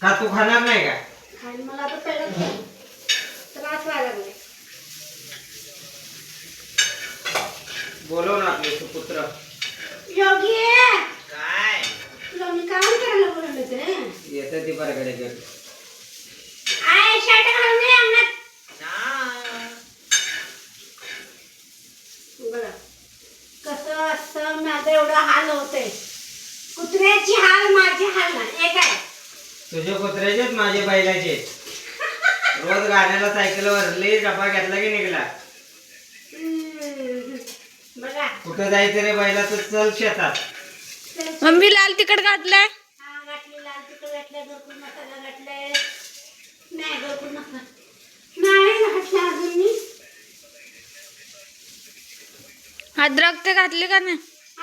का तू खाणार नाही का? आणि मला आता पहिला त्रास व्हायला लागलाय. बोलव ना आपले सुपुत्र योगी! काय? तुला मी काम करायला बोलवलं होतं रे येतं ती बरगडे घर. आय शर्ट घालून ये अंगणात. बघा कसं असं माझं एवढं हाल होतंय. कुत्र्याची हाल माझी हाल नाही एक आहे. तुझे कुत्र्याचे आहेत, माझे बैलाचे. रोज गाण्याला सायकल वरली डबा घेतला की निघला. बघा. कुठं जायचं रे बैलाचं चल शेतात. मम्मी लाल तिखट घातलंय? हा घातली लाल तिखट घातलंय भरपूर मसाला घातलाय. नाही भरपूर मसाला. नाही घातला अजून मी. अद्रक ते घातली का नाही?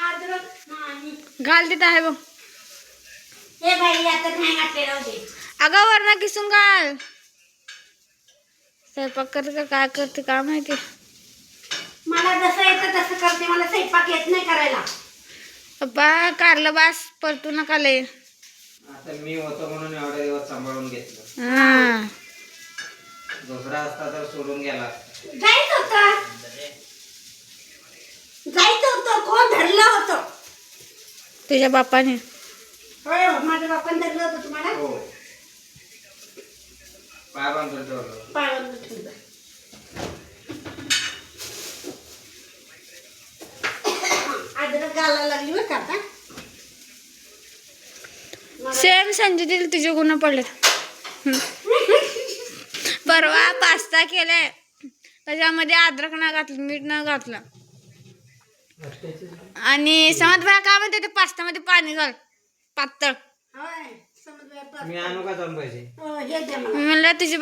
अद्रक नाही. घाल तिथं आहे बघ. हे बाई आता नाही घातले अगं वरनं किसून घाल. स्वयंपाक करते का काय करते काय माहिती. मला जसं येतं तसं करते मला स्वयंपाक येत नाही करायला. पप्पा कारलं बास परतू नका लय. आता मी होतो म्हणून एवढे दिवस सांभाळून घेतलं. हा. दुसरा असता तर सोडून गेला. असता. जायचं होतं. जायचं होतं कोण धरलं होतं? तुझ्या बापाने. होय हो माझ्या बापान धरलं होतं तुम्हाला? हो. पाय बांधून ठेवलं पाळून ठेवलं अद्रक घालायला लागली बरं का आता? मला- सेम संजय दिली तुझे गुन्हा पडलेत. हम्म. परवा पास्ता केलाय. त्याच्यामध्ये अद्रक ना घातलं मीठ न घातलं. आणि समज बाया काय म्हणते ते पास्त्यामध्ये पाणी घाल. पातळ. मी आणू का दोन पैसे? हो द्या मला. मी म्हणलं तुझी